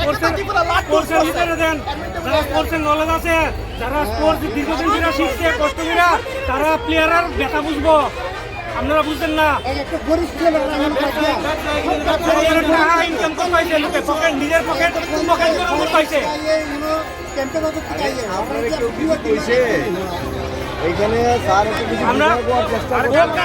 স্পোর্টসের স্পোর্টসের ভিতরে দেন। যারা স্পোর্টসের নলেজ আছে যারা স্পোর্টস দীর্ঘদিন ধরে শিখছে তারা প্লেয়ারের ব্যথা বুঝব। আপনারা বুঝছেন না? ইনকাম কম পাইছে লোকে পকেট নিজের পকেট পকেট করে কম পাইছে? এইখানে স্যার একটু কিছু আমরা চেষ্টা আর করুন। একটা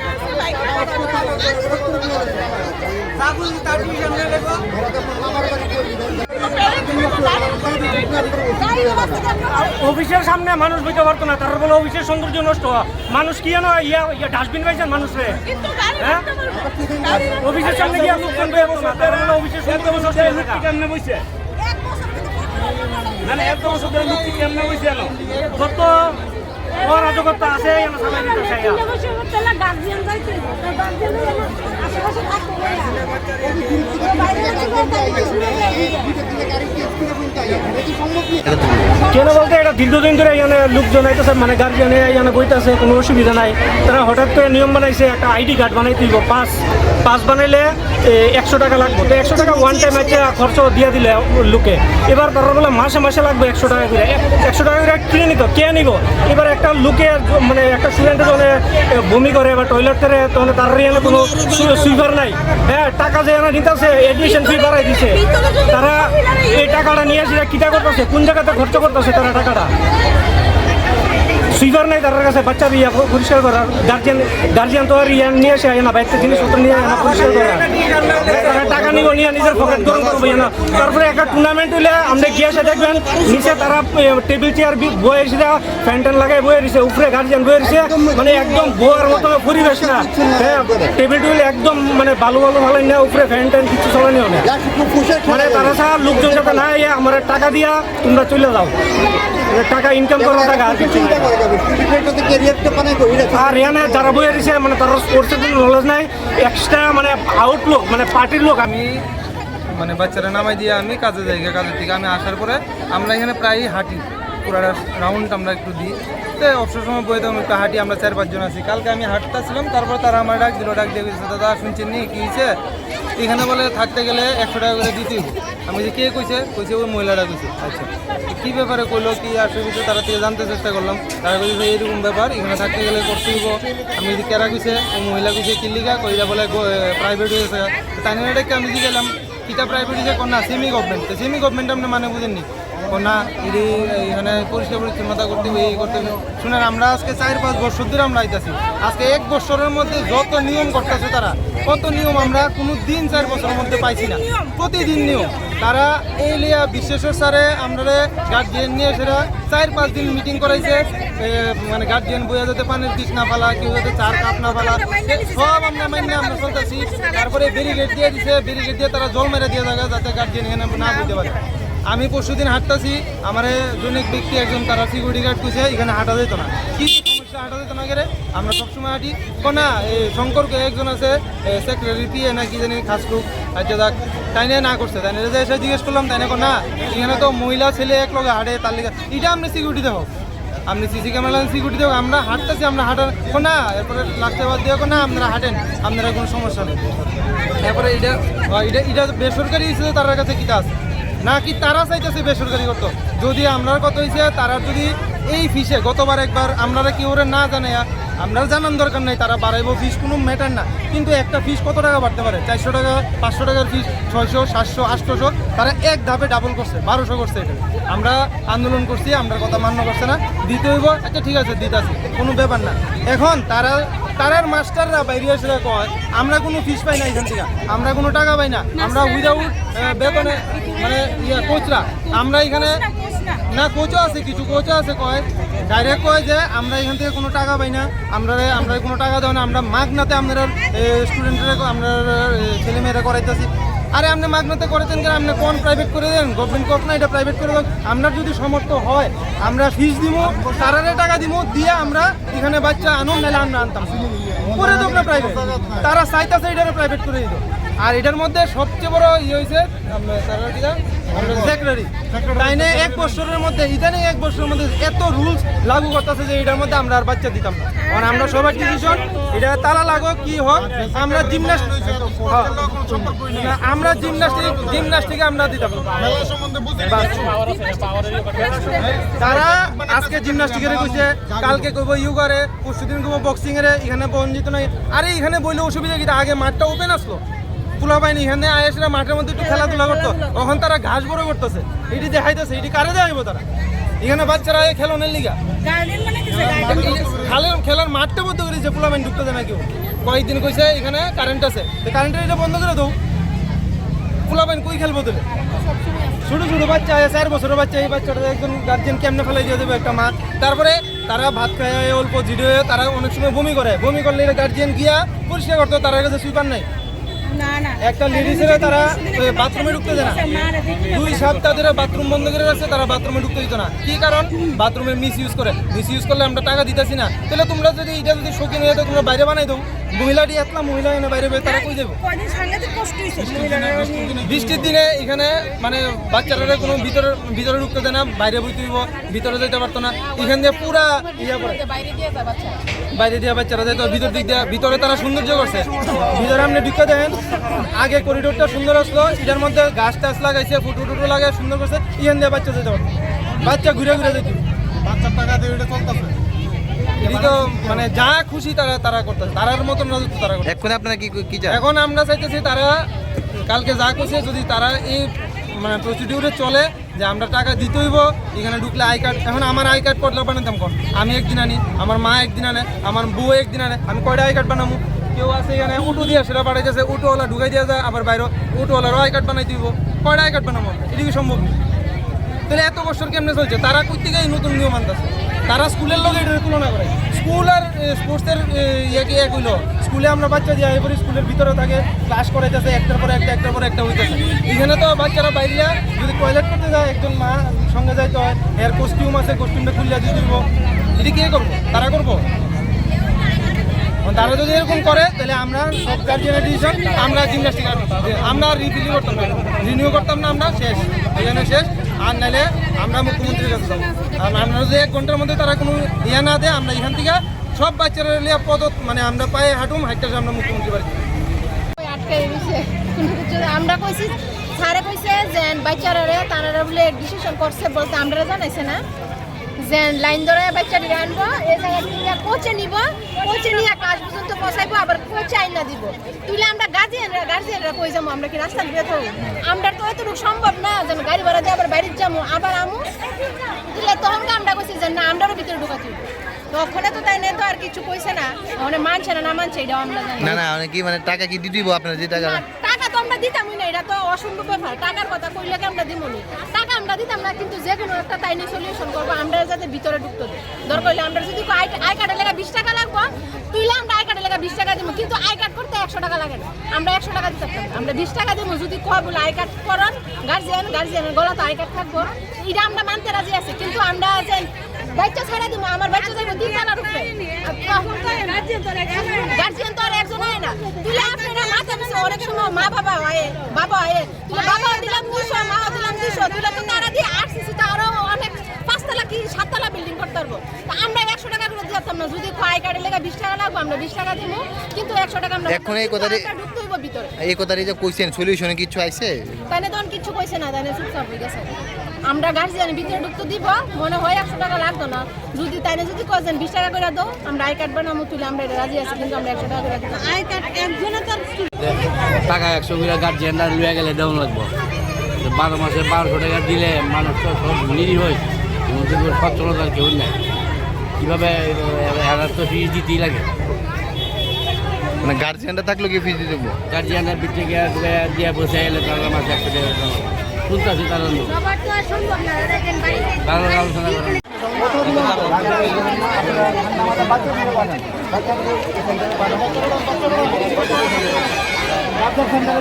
অফিসের সামনে মানুষ বইতে পারতো না তার বলে অফিসের সৌন্দর্য নষ্ট হওয়া। মানুষ কি জানো ইয়া ইয়া ডাস্টবিন পাইছেন মানুষরে হ্যাঁ? অফিসের সামনে গিয়ে লোকজন বের হতো না তার বলে অফিসের সৌন্দর্য নষ্ট হয়ে কেমনে বইছে? মানে এত বছর ধরে লোকটি কেমনে এলো যত আছে কেন বলতে, এটা দীর্ঘদিন ধরে এখানে লোকজন আইতেছে মানে গার্জিয়ানে এখানে বইতেছে, কোনো অসুবিধা নাই। তারা হঠাৎ করে নিয়ম বানাইছে, একটা আইডি কার্ড বানাই তুলব পাস। পাস বানাইলে একশো টাকা লাগবে। তো একশো টাকা ওয়ান টাইম আছে খরচ দিয়ে দিলে লোকে। এবার তারা বলে মাসে মাসে লাগবে একশো টাকা করে। একশো টাকা করে কিনে নিত কে নিব? এবার একটা লোকে মানে একটা স্টুডেন্টের জন্য বমি করে বা টয়লেট করে তখন তার এখানে কোনো সুইপার নাই। হ্যাঁ টাকা যে এখানে নিতেছে এডমিশন ফি বাড়াই দিছে। তারা এই টাকাটা নিয়ে এসে কিটা করতেছে, কোন জায়গাতে খরচ করতেছে তারা টাকাটা? সুইপার নাই তার কাছে, বাচ্চা দিয়ে পরিষ্কার করার। গার্জিয়ান গার্জিয়ান তো আর ইয়া নিয়ে আসে না বাইরে জিনিসপত্র নিয়ে আসে না, পরিষ্কার তারা টাকা নিব নিয়ে নিজের পকেট গরম করব না। তারপরে একটা টুর্নামেন্ট হলে আমরা গিয়ে এসে দেখবেন, নিচে তারা টেবিল চেয়ার বয়ে এসে ফ্যান ট্যান লাগাই বয়ে দিছে, উপরে গার্জিয়ান বয়ে দিছে মানে একদম বোয়ার মতো পরিবেশ না। হ্যাঁ টেবিল টেবিল একদম মানে ভালো ভালো ভালো না, উপরে ফ্যান ট্যান কিছু চলানিও না। মানে তারা লোকজন যাতে না আমার টাকা দিয়া তোমরা চলে যাও। টাকা ইনকাম করব টাকা আর এখানে যারা বইয়ে দিছে মানে তার স্পোর্টসের কোনো নলেজ নাই। এক্সট্রা মানে আউটলুক মানে পার্টির লোক আমি আমি মানে বাচ্চারা নামাই দিয়ে আমি কাজে যাই, কাজের দিকে আমি আসার পরে আমরা এখানে প্রায়ই হাঁটি। পুরো রাউন্ড আমরা একটু দিই। তো অবসর সময় বইতে আমরা একটু হাঁটি, আমরা চার, পাঁচজন আছি। কালকে আমি হাঁটতেছিলাম, তারপর তারা আমার ডাক দিল, ডাক দিয়ে গেছে দাদা, শুনছেন নি? কী হয়েছে এখানে বলে, থাকতে গেলে একশো টাকা করে দিতে আমি যে কে কইছে? কইছে, ওই মহিলাটা কইছে। আচ্ছা। কি ব্যাপারে কইলো, কি আসলে তারা থেকে জানতে চেষ্টা করলাম। তারা কইছে এইরকম ব্যাপার, এখানে থাকতে গেলে করতে হইব। আমি যদি কেরা কইছে? ওই মহিলা কইছে কিল্লিকা কইরা বলে প্রাইভেট হয়েছে। তাই আমি গেলাম কিতা প্রাইভেট হয়েছে কোন না সেমি গভর্নমেন্ট সেমি গভর্নমেন্ট আপনি মানে বুঝেননি। না এটি এখানে পরিষ্কার পরিচ্ছন্নতা করতে হবে, এই করতে হবে। শুনেন, আমরা আজকে চার পাঁচ বছর ধরে আমরা আইতাছি। আজকে এক বছরের মধ্যে যত নিয়ম করতেছে তারা, কত নিয়ম আমরা কোনো দিন চার বছরের মধ্যে পাইছি না। প্রতিদিন নিয়ম। তারা এই লিয়া বিশ্বেশ্বর স্যারে আমরা গার্জিয়ান নিয়ে সেটা চার পাঁচ দিন মিটিং করাইছে। মানে গার্জিয়ান বইয়া যাতে পানির দিস না ফালা কেউ যাতে চার কাপ না ফালা সব আমরা মাইনে আমরা চলতেছি। তারপরে ব্যারিকেড দিয়ে দিছে ব্যারিকেড দিয়ে তারা জল মেরে দিয়ে থাকে যাতে গার্জিয়ান এখানে না বুঝতে পারে। আমি পরশু দিন হাঁটতেছি আমার জনৈক ব্যক্তি একজন তারা সিকিউরিটি গার্ড কইছে এখানে হাঁটা যেত না। কি সমস্যা হাঁটা যেত না গেলে আমরা সবসময় হাঁটি। কোনা এই শঙ্করকে একজন আছে সেক্রেটারি পিএ না কি জানি খাসটুক আচ্ছা দেখ তাই নিয়ে না করছে তাই নিয়ে এসে জিজ্ঞেস করলাম তাই না কো, না এখানে তো মহিলা ছেলে এক লগে হাঁটে তার লিগে এটা আপনি সিকিউরিটি দেখো আপনি সিসি ক্যামেরা সিকিউরিটি দেখো আমরা হাঁটতেছি আমরা হাঁটার না এরপরে লাস্টে বাদ দিয়ে না আপনারা হাঁটেন আপনারা কোনো সমস্যা নেই। এরপরে এটা এটা এটা বেসরকারি হিসেবে তার কাছে কিতা আছে না কি তারা চাইতেছে বেসরকারি করতো? যদি আমরার কত হয়েছে তারা যদি এই ফিসে গতবার একবার আপনারা কি ওরে না জানে আপনার জানার দরকার নাই, তারা বাড়াইবো ফিস, কোনো ম্যাটার না। কিন্তু একটা ফিস কত টাকা বাড়তে পারে? চারশো টাকা, পাঁচশো টাকার ফিস, ছয়শো, সাতশো, আটশোশো, তারা এক ধাপে ডাবল করছে, বারোশো করছে এটা আমরা আন্দোলন করছি, আমরা কথা মান্য করছে না। দিতে হইব আচ্ছা ঠিক আছে দিতে আছে কোনো ব্যাপার না। এখন তারা তারার মাস্টাররা বাইরে এসে কয় আমরা কোনো ফিস পাই না এখান থেকে আমরা কোনো টাকা পাই না আমরা উইদাউট বেতনে মানে ইয়া কোচরা আমরা এখানে না কোচও আছে কিছু কোচও আছে কয় ডাইরেক্ট কয় যে আমরা এখান থেকে কোনো টাকা পাই না আমরা আমরা কোনো টাকা দেওয়া না আমরা মাগনাতে আপনার স্টুডেন্টরা আপনার ছেলেমেয়েরা করাইতেছি। আরে আপনি মাগনাতে করেছেন কেন? আপনি কোন প্রাইভেট করে দেন? গভর্নমেন্ট কোর্ট না, এটা প্রাইভেট করে দেন। আপনার যদি সমর্থ হয়, আমরা ফিস দিব তারারে টাকা দিব দিয়ে আমরা এখানে বাচ্চা আনুন, নাহলে আমরা আনতাম। করে তো আপনার প্রাইভেট তারা সাইতা এটারে প্রাইভেট করে দিত। আর এটার মধ্যে সবচেয়ে বড় ইয়ে হয়েছে সেক্রেটারি। তাই নিয়ে এক বছরের মধ্যে ইদানিং এক বছরের মধ্যে এত রুলস লাগু করতেছে যে এটার মধ্যে আমরা আর বাচ্চা দিতাম না। কারণ আমরা সবার ডিসিশন এটা তারা লাগো কি হোক আমরা জিমনাস্টিক আমরা জিমনাস্টিক জিমনাস্টিকে আমরা দিতাম তারা আজকে জিমনাস্টিকের কইছে কালকে কইব ইউগারে পরশুদিন কইব বক্সিং এর এখানে বঞ্জিত নাই। আরে এখানে বইলে অসুবিধা কি? আগে মাঠটা ওপেন আসলো। পোলা পাইনি এখানে আয়েসরা মাঠের মধ্যে একটু খেলাধুলা করতো। তখন তারা ঘাস বড় করতেছে। এটি দেখাইতেছে এটি কারে দেখাইব তারা? এখানে বাচ্চারা এই খেলনের লিগা। মানে গার্ডেন? খেলার খেলার মাঠটা বন্ধ করে দিয়েছে পোলা পাইন ঢুকতে দেয় না কেউ কয়েকদিন কইছে এখানে কারেন্ট আছে। কারেন্টের এটা বন্ধ করে দাও। পোলা পাইন কই খেলব তোলে? ছোট ছোট বাচ্চা আছে চার বছরের বাচ্চা এই বাচ্চাটা একজন গার্জেন কেমনে ফেলাই দিয়ে দেবে একটা মা তারপরে তারা ভাত খায় অল্প জিডে তারা অনেক সময় বমি করে। বমি করলে গার্জিয়ান গিয়া পরিষ্কার করতো তারা কাছে সুইপার নাই। একটা লেডিসের তারা বাথরুমে ঢুকতে দেয় না। দুই সপ্তাহ ধরে বাথরুম বন্ধ করে রাখছে তারা বাথরুমে ঢুকতে দিত না। কি কারণ? বাথরুমে মিস ইউজ করে। মিস ইউজ করলে আমরা টাকা দিতেছি না। তাহলে তোমরা যদি এটা যদি শৌখিন হয়ে তোমরা বাইরে বানাই দাও। মহিলাটি একলা মহিলা এনে বাইরে বের তারা কই মহিলারা বৃষ্টির দিনে এখানে মানে বাচ্চারা কোনো ভিতরে ভিতরে ঢুকতে দেয় না বাইরে বইতে দিব ভিতরে যেতে পারতো না। এখান দিয়ে পুরা ইয়া করে। বাইরে দিয়ে বাচ্চারা। যেত ভিতর দিক দিয়ে ভিতরে তারা সৌন্দর্য করছে। ভিতরে আপনি ঢুকে দেন আগে করিডোরটা সুন্দর আসলো এটার মধ্যে গাছ টাছ লাগাইছে ফুটো টুটো লাগাই সুন্দর করছে এখান দিয়ে বাচ্চা যেতে পারতো। বাচ্চা ঘুরে ঘুরে যেত বাচ্চার টাকা দিয়ে এটা চলতেছে। তো মানে যা খুশি তারা তারা করতেছে। তারার মতন রাজত্ব তারা করতেছে। এখন আপনারা কি কি এখন আমরা চাইতেছি তারা কালকে যা করছে যদি তারা এই মানে প্রসিডিউরে চলে যে আমরা টাকা দিতে হইব এখানে ঢুকলে আই কার্ড। এখন আমার আই কার্ড করলে বানাতাম কোন আমি একদিন আনি আমার মা একদিন আনে আমার বউ একদিন আনে আমি কয়টা আই কার্ড বানাবো কেউ আছে এখানে, উটো দিয়ে সেটা পাঠাইতেছে, উটোওয়ালা ঢুকাই দিয়ে যায়, আবার বাইরে উটোওয়ালারও আই কার্ড বানাই দিব। কয়টা আই কার্ড বানাবো? এটা কি সম্ভব? তাহলে এত বছর কেমনে চলছে? তারা কই থেকে এই নতুন নিয়ম আনতেছে। তারা স্কুলের লোক এটার তুলনা করে। স্কুল আর স্পোর্টসের ইয়ে কি এক হইল। স্কুলে আমরা বাচ্চা দিয়ে এবারে স্কুলের ভিতরে থাকে, ক্লাস করাইতেছে, একটার পর একটা, একটার পর একটা হইতেছে। এখানে তো বাচ্চারা বাইরে, যদি টয়লেট করতে যায়, একজন মা সঙ্গে যাইতে হয়, এর কস্টিউম আছে কস্টিউমটা খুললে দিয়ে দিব। এটি কে করব? তারা করব? তারা যদি এরকম করে, তাহলে আমরা সব গার্জিয়ানের ডিসিশন আমরা জিমনাস্টিক আমরা রিফিলি করতাম না রিনিউ করতাম না আমরা, শেষ। এখানে শেষ। আর নাহলে আমরা মুখ্যমন্ত্রীর কাছে যাব। আর আমরা যদি এক ঘণ্টার মধ্যে তারা কোনো ইয়ে না দেয়, আমরা এখান থেকে সব বাচ্চারা লিয়া পদ মানে আমরা পায়ে হাঁটুম, হাঁটতে আমরা মুখ্যমন্ত্রী রয়েছে। আমরা কইছি, স্যারে কইছে যে বাচ্চারা তারা বলে ডিসিশন করছে বলতে আমরা জানাইছে না। লাইন ধরে বাচ্চাটি আনব কোচে নিব কোচে নিয়ে কাজ পর্যন্ত পৌঁছাইবো আবার কোচে আইনা দিব। তুইলে আমরা গার্জিয়ানরা গার্জিয়ানরা কই যাব আমরা কি রাস্তা দিয়ে তো আমরা তো এতটুকু সম্ভব না যেন গাড়ি ভাড়া দিয়ে আবার বাইরে যাব আবার আমু। দিলে তখন আমরা কইছি যে না আমরাও ভিতরে ঢুকাতে। তখন তো তাই নেই তো আর কিছু কইছে না। মানে মানছে না না মানছে এটাও আমরা না। না মানে কি মানে টাকা কি দিয়ে দিব আপনারা? যে টাকা টাকা তো আমরা দিতামই না এটা তো অসম্ভব ব্যাপার। টাকার কথা কইলে কি আমরা দিমনি? আমরা দিতাম না কিন্তু যে কোনো একটা তাইনি সলিউশন করব, আমরা যাতে ভিতরে ঢুকতে দেয় দরকার হলে আমরা যদি আই কার্ডের লেগে বিশ টাকা লাগবো, তুইলে আমরা আই কার্ডের লেগে বিশ টাকা দিব, কিন্তু আই কার্ড করতে একশো টাকা লাগে না। আমরা একশো টাকা দিতে পারি আমরা বিশ টাকা দিব, যদি কয় বলে আই কার্ড করান গার্জিয়ান গার্জিয়ানের গলা তো আই কার্ড থাকব। এটা আমরা মানতে রাজি আছি, কিন্তু আমরা যে বাচ্চা ছাড়া দিব আমার বাচ্চা যাইবো তিন টাকার উপরে? গার্জিয়ান তো আর একজন হয় না। তুলে আপনারা মাথা পিছু অনেক সময় মা বাবা হয় বাবা হয়। তুলে বাবা দিলাম দুশো মা দিলাম দুশো তুলে তো তারা দিয়ে আরসিসি তো আরও অনেক পাঁচতলা কি সাততলা বিল্ডিং করতে পারব। তা আমরা একশো টাকা করে দিতাম না যদি আই কার্ডের লেগে বিশ টাকা লাগবো আমরা বিশ টাকা দিব কিন্তু একশো টাকা আমরা এখন এই কথাটি- ঢুকতে হইব ভিতরে। এই কথাটি যে কইছেন সলিউশনে কিছু আইছে? তাইলে তখন কিছু কইছে না তাইলে চুপচাপ হয়ে গেছে। আমরা গার্জিয়ান ভিতরে ঢুকতে দিব মনে হয় একশো টাকা লাগতো না। যদি তাই না যদি কয়েছেন বিশ টাকা করে দাও আমরা আই কার্ড বানাবো তুলে আমরা এটা রাজি আছি কিন্তু আমরা একশো টাকা করে দিতাম আই কার্ড একজনে টাকা একশো করে গার্জিয়ানরা লুয়ে গেলে দেওয়া লাগবো। বারো মাসে বারোশো টাকা দিলে মানুষ তো সব নিরীহ হয় সচ্ছলতার কেউ নেই। কীভাবে এরা তো ফিস দিতেই লাগে। মানে গার্জিয়ানটা থাকলে কি ফিজ দিয়ে দেবো গার্জিয়ানরা বিচ্ছে গিয়ে দিয়ে বসে এলে তারা মাসে একশো টাকা শুনতেছি তারা আলোচনা করে পাঠা বাচ্চা ধরে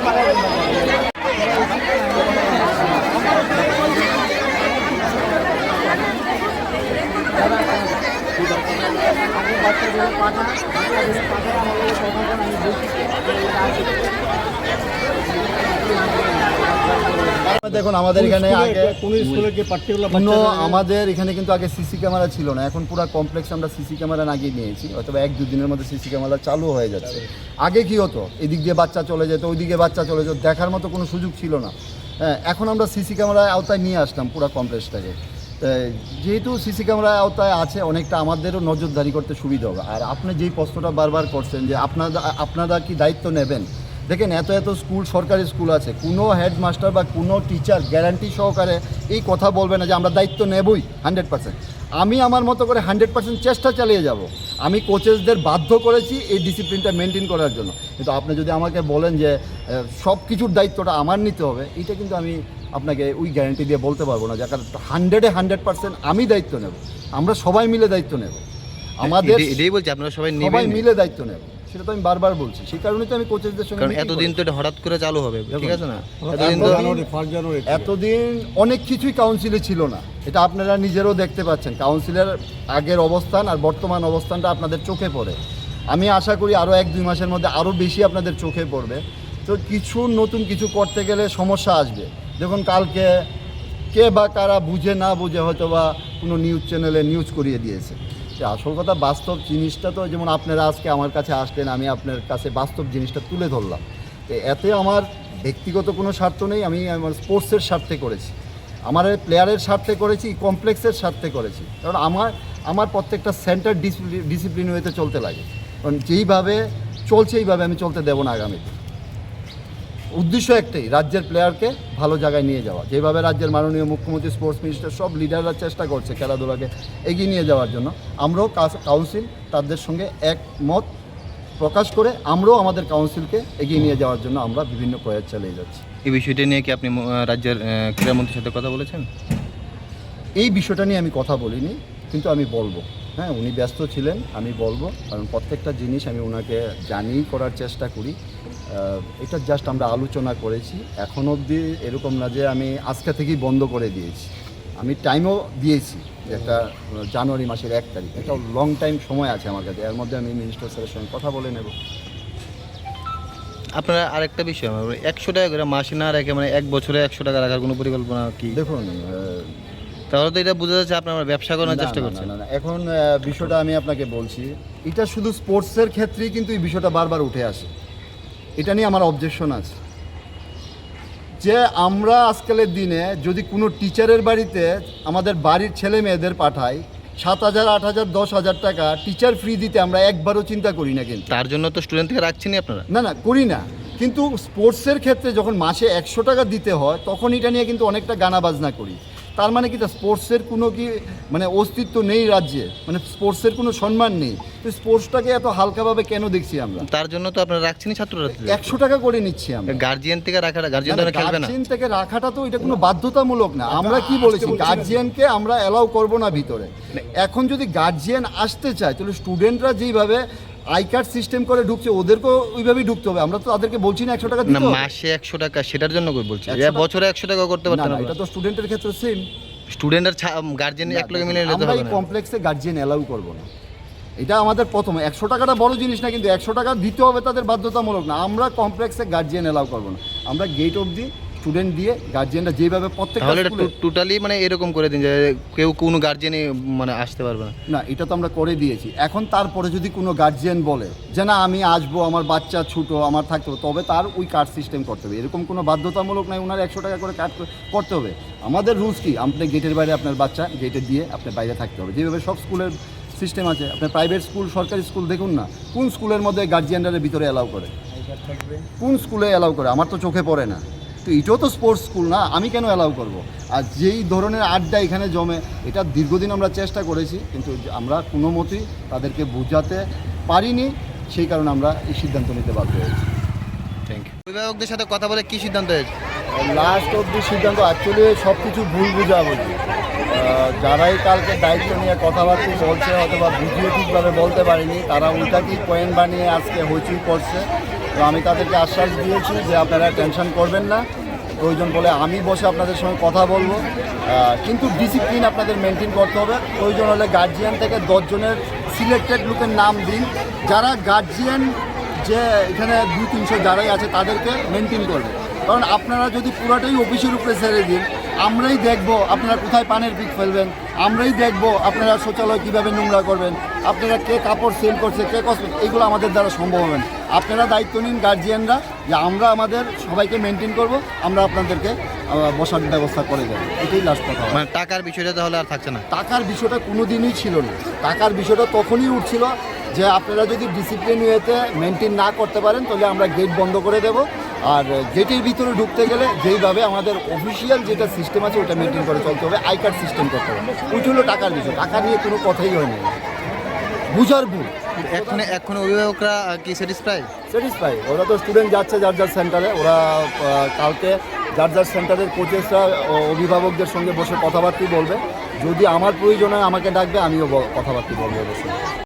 পাঠায় আমাদের তখন আমি বলছি দেখুন আমাদের এখানে আগে কোন আমাদের এখানে কিন্তু আগে সিসি ক্যামেরা ছিল না। এখন পুরো কমপ্লেক্স আমরা সিসি ক্যামেরা লাগিয়ে নিয়েছি। অথবা এক দুদিনের মধ্যে সিসি ক্যামেরা চালু হয়ে যাচ্ছে। আগে কি হতো? এদিক দিয়ে বাচ্চা চলে যেত ওইদিকে বাচ্চা চলে যেত। দেখার মতো কোনো সুযোগ ছিল না। হ্যাঁ এখন আমরা সিসি ক্যামেরায় আওতায় নিয়ে আসলাম পুরো কমপ্লেক্সটাকে। যেহেতু সিসি ক্যামেরা আওতায় আছে অনেকটা আমাদেরও নজরদারি করতে সুবিধা হবে। আর আপনি যেই প্রশ্নটা বারবার করছেন যে আপনারা আপনারা কি দায়িত্ব নেবেন? দেখেন, এত এত স্কুল, সরকারি স্কুল আছে। কোনো হেডমাস্টার বা কোনো টিচার গ্যারান্টি সহকারে এই কথা বলবে না যে আমরা দায়িত্ব নেবই হান্ড্রেড পার্সেন্ট আমি আমার মতো করে হান্ড্রেড পার্সেন্ট চেষ্টা চালিয়ে যাব। আমি কোচেসদের বাধ্য করেছি এই ডিসিপ্লিনটা মেনটেন করার জন্য। কিন্তু আপনি যদি আমাকে বলেন যে সব কিছুর দায়িত্বটা আমার নিতে হবে, এটা কিন্তু আমি আপনাকে ওই গ্যারান্টি দিয়ে বলতে পারব না। যে কারণ হান্ড্রেডে হান্ড্রেড পার্সেন্ট আমি দায়িত্ব নেব। আমরা সবাই মিলে দায়িত্ব নেব। আমাদের এটাই- বলছি আপনারা সবাই সবাই মিলে দায়িত্ব নেব। সেটা তো আমি বারবার বলছি। সেই কারণে তো আমি কোচেসদের সঙ্গে কারণ এতদিন তো এটা হঠাৎ করে চালু হবে ঠিক আছে না? এতদিন তো এতদিন অনেক কিছুই কাউন্সিলে ছিল না। এটা আপনারা নিজেরও দেখতে পাচ্ছেন। কাউন্সিলের আগের অবস্থান আর বর্তমান অবস্থানটা আপনাদের চোখে পড়ে। আমি আশা করি আরও এক দুই মাসের মধ্যে আরও বেশি আপনাদের চোখে পড়বে। তো কিছু নতুন কিছু করতে গেলে সমস্যা আসবে। দেখুন কালকে কে বা কারা বুঝে না বুঝে হয়তো বা কোনো নিউজ চ্যানেলে নিউজ করিয়ে দিয়েছে। আসল কথা, বাস্তব জিনিসটা তো যেমন আপনারা আজকে আমার কাছে আসলেন, আমি আপনার কাছে বাস্তব জিনিসটা তুলে ধরলাম। তো এতে আমার ব্যক্তিগত কোনো স্বার্থ নেই, আমি আমার স্পোর্টসের স্বার্থে করেছি। আমার প্লেয়ারের স্বার্থে করেছি, কমপ্লেক্সের স্বার্থে করেছি। কারণ আমার আমার প্রত্যেকটা সেন্টার ডিসিপ্লিন ওয়েতে চলতে লাগে। কারণ যেইভাবে চলছে, এইভাবে আমি চলতে দেবো না আগামীতে। উদ্দেশ্য একটাই রাজ্যের প্লেয়ারকে ভালো জায়গায় নিয়ে যাওয়া। যেভাবে রাজ্যের মাননীয় মুখ্যমন্ত্রী স্পোর্টস মিনিস্টার সব লিডাররা চেষ্টা করছে খেলাধুলাকে এগিয়ে নিয়ে যাওয়ার জন্য। আমরাও কাউন্সিল তাদের সঙ্গে একমত প্রকাশ করে আমরাও আমাদের কাউন্সিলকে এগিয়ে নিয়ে যাওয়ার জন্য আমরা বিভিন্ন প্রয়াস চালিয়ে যাচ্ছি। এই বিষয়টা নিয়ে কি আপনি রাজ্যের ক্রীড়ামন্ত্রীর সাথে কথা বলেছেন? এই বিষয়টা নিয়ে আমি কথা বলিনি কিন্তু আমি বলব। হ্যাঁ উনি ব্যস্ত ছিলেন আমি বলব। কারণ প্রত্যেকটা জিনিস আমি ওনাকে জানিয়ে করার চেষ্টা করি। এটা জাস্ট আমরা আলোচনা করেছি। এখন অবধি এরকম না যে আমি আজকে থেকেই বন্ধ করে দিয়েছি। আমি টাইমও দিয়েছি একটা জানুয়ারি মাসের এক তারিখ। এটা লং টাইম সময় আছে আমার কাছে। এর মধ্যে আমি মিনিস্টার স্যারের সঙ্গে কথা বলে নেব। আপনারা আরেকটা বিষয় আমার একশো টাকা করে মাসে না রেখে মানে এক বছরে একশো টাকা রাখার কোনো পরিকল্পনা কি? দেখুন তাহলে তো এটা বোঝা যাচ্ছে আপনারা ব্যবসা করার চেষ্টা করছেন। না। এখন বিষয়টা আমি আপনাকে বলছি এটা শুধু স্পোর্টসের ক্ষেত্রেই কিন্তু এই বিষয়টা বারবার উঠে আসে। এটা নিয়ে আমার অবজেকশন আছে। যে আমরা আজকালের দিনে যদি কোনো টিচারের বাড়িতে আমাদের বাড়ির ছেলে মেয়েদের পাঠাই সাত হাজার আট হাজার দশ হাজার টাকা টিচার ফ্রি দিতে আমরা একবারও চিন্তা করি না কিন্তু। তার জন্য তো স্টুডেন্ট থেকে রাখছেনই আপনারা? না না করি না। কিন্তু স্পোর্টসের ক্ষেত্রে যখন মাসে একশো টাকা দিতে হয় তখন এটা নিয়ে কিন্তু অনেকটা গানা বাজনা করি। তার মানে কি তা স্পোর্টসের কোনো কি মানে অস্তিত্ব নেই রাজ্যে? মানে স্পোর্টসের কোনো সম্মান নেই। তো স্পোর্টসটাকে এত হালকাভাবে কেন দেখছি আমরা? তার জন্য তো আপনারা রাখছেনই ছাত্ররা একশো টাকা করে নিচ্ছি আমরা। গার্জিয়ান থেকে রাখাটা গার্জিয়ান খেলবে না। গার্জিয়ান থেকে রাখাটা তো এটা কোনো বাধ্যতামূলক না। আমরা কি বলেছি? গার্জিয়ানকে আমরা অ্যালাউ করব না ভিতরে। এখন যদি গার্জিয়ান আসতে চায় তাহলে স্টুডেন্টরা যেইভাবে আই কার্ড সিস্টেম করে ঢুকছে ওদেরকেও ওইভাবেই ঢুকতে হবে। আমরা তো তাদেরকে বলছি না একশো টাকা না মাসে একশো টাকা সেটার জন্য কই বলছি। 100 বছরে একশো টাকা করতে না না এটা তো স্টুডেন্টের ক্ষেত্রে সেম স্টুডেন্ট আর গার্জিয়ান এক লগে মিলে আমরা এই কমপ্লেক্সে গার্জিয়ান অ্যালাউ করব না। এটা আমাদের প্রথম। একশো টাকাটা বড় জিনিস না কিন্তু একশো টাকা দিতে হবে তাদের বাধ্যতামূলক না। আমরা কমপ্লেক্সে গার্জিয়ান অ্যালাউ করব না। আমরা গেট অবধি স্টুডেন্ট দিয়ে গার্জিয়ানরা যেভাবে তাহলে এটা টোটালি মানে এরকম করে দিন যে কেউ কোনো গার্জিয়ানই মানে আসতে পারবে না। না এটা তো আমরা করে দিয়েছি। এখন তারপরে যদি কোনো গার্জিয়ান বলে যে না আমি আসব আমার বাচ্চা ছোটো আমার থাকতে হবে তবে তার ওই কার্ড সিস্টেম করতে হবে। এরকম কোনো বাধ্যতামূলক নাই ওনার একশো টাকা করে কার্ড করতে হবে। আমাদের রুলস কি? আপনি গেটের বাইরে আপনার বাচ্চা গেটে দিয়ে আপনার বাইরে থাকতে হবে। যেভাবে সব স্কুলের সিস্টেম আছে আপনার প্রাইভেট স্কুল সরকারি স্কুল দেখুন না কোন স্কুলের মধ্যে গার্জিয়ানদের ভিতরে অ্যালাউ করে? কোন স্কুলে অ্যালাউ করে? আমার তো চোখে পড়ে না। তো এটাও তো স্পোর্টস স্কুল না আমি কেন অ্যালাউ করব? আর যেই ধরনের আড্ডা এখানে জমে এটা দীর্ঘদিন আমরা চেষ্টা করেছি কিন্তু আমরা কোনো মতেই তাদেরকে বোঝাতে পারিনি সেই কারণে আমরা এই সিদ্ধান্ত নিতে বাধ্য হয়েছি। থ্যাংক ইউ অভিভাবকদের সাথে কথা বলে কি সিদ্ধান্ত হয়েছে? লাস্ট অব্দি সিদ্ধান্ত অ্যাকচুয়ালি সব কিছু ভুল বুঝাবুঝি। যারাই কালকে দায়িত্ব নিয়ে কথাবার্তা বলছে অথবা বুঝিয়ে ঠিকভাবে বলতে পারেনি তারা উল্টাকি পয়েন্ট বানিয়ে আজকে হইচই করছে। তো আমি তাদেরকে আশ্বাস দিয়েছি যে আপনারা টেনশন করবেন না। প্রয়োজন বলে আমি বসে আপনাদের সঙ্গে কথা বলব। কিন্তু ডিসিপ্লিন আপনাদের মেনটেন করতে হবে। প্রয়োজন হলে গার্জিয়ান থেকে দশজনের সিলেক্টেড লোকের নাম দিন। যারা গার্জিয়ান যে এখানে দুই তিনশো যারাই আছে, তাদেরকে মেনটেন করবে। কারণ আপনারা যদি পুরাটাই অফিসের উপরে ছেড়ে দিন, আমরাই দেখব আপনারা কোথায় পানের পিক ফেলবেন। আমরাই দেখব আপনারা শৌচালয় কীভাবে নোংরা করবেন। আপনারা কে কাপড় সেল করছে, কে কসমেটিক এইগুলো আমাদের দ্বারা সম্ভব হবে না। আপনারা দায়িত্ব নিন গার্জিয়ানরা যে আমরা আমাদের সবাইকে মেনটেন করব আমরা আপনাদেরকে বসার ব্যবস্থা করে দেবো। এটাই লাস্ট কথা। মানে টাকার বিষয়টা তাহলে আর থাকছে না? টাকার বিষয়টা কোনো দিনই ছিল না। টাকার বিষয়টা তখনই উঠছিল যে আপনারা যদি ডিসিপ্লিন ওয়েতে মেনটেন না করতে পারেন তাহলে আমরা গেট বন্ধ করে দেব। আর গেটের ভিতরে ঢুকতে গেলে যেইভাবে আমাদের অফিসিয়াল যেটা সিস্টেম আছে ওটা মেনটেন করে চলতে হবে। আই কার্ড সিস্টেম করতে হবে। ওইটা হলো টাকার বিষয়। টাকা নিয়ে কোনো কথাই হয়নি বুঝার ভুল। এখন এখন অভিভাবকরা কি স্যাটিসফাই স্যাটিসফাই ওরা তো স্টুডেন্ট যাচ্ছে যার যার সেন্টারে ওরা কালকে যার যার সেন্টারের কোচেসরা অভিভাবকদের সঙ্গে বসে কথাবার্তা বলবে। যদি আমার প্রয়োজন হয়, আমাকে ডাকবে, আমিও কথাবার্তা বলব অবশ্যই